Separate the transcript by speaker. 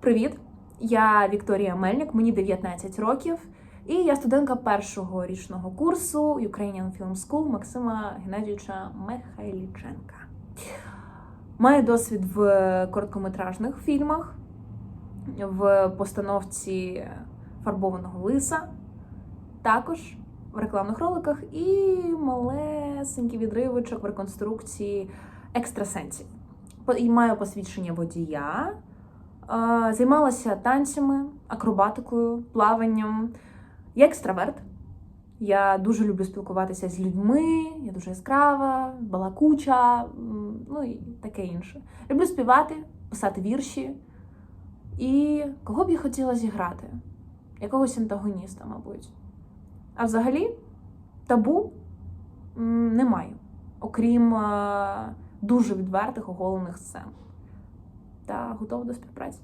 Speaker 1: Привіт! Я Вікторія Мельник, мені 19 років, і я студентка першого річного курсу Ukrainian Film School Максима Геннадійовича Михайліченка. Маю досвід в короткометражних фільмах, в постановці фарбованого лиса, також в рекламних роликах і малесенький відривочок в реконструкції екстрасенсів. І Маю посвідчення водія. Займалася танцями, акробатикою, плаванням. Я екстраверт. Я дуже люблю спілкуватися з людьми, я дуже яскрава, балакуча, ну і таке інше. Люблю співати, писати вірші. І кого б я хотіла зіграти? Якогось антагоніста, мабуть. А взагалі, табу м, не маю, окрім е, дуже відвертих оголених сцен. Та готова до співпраці.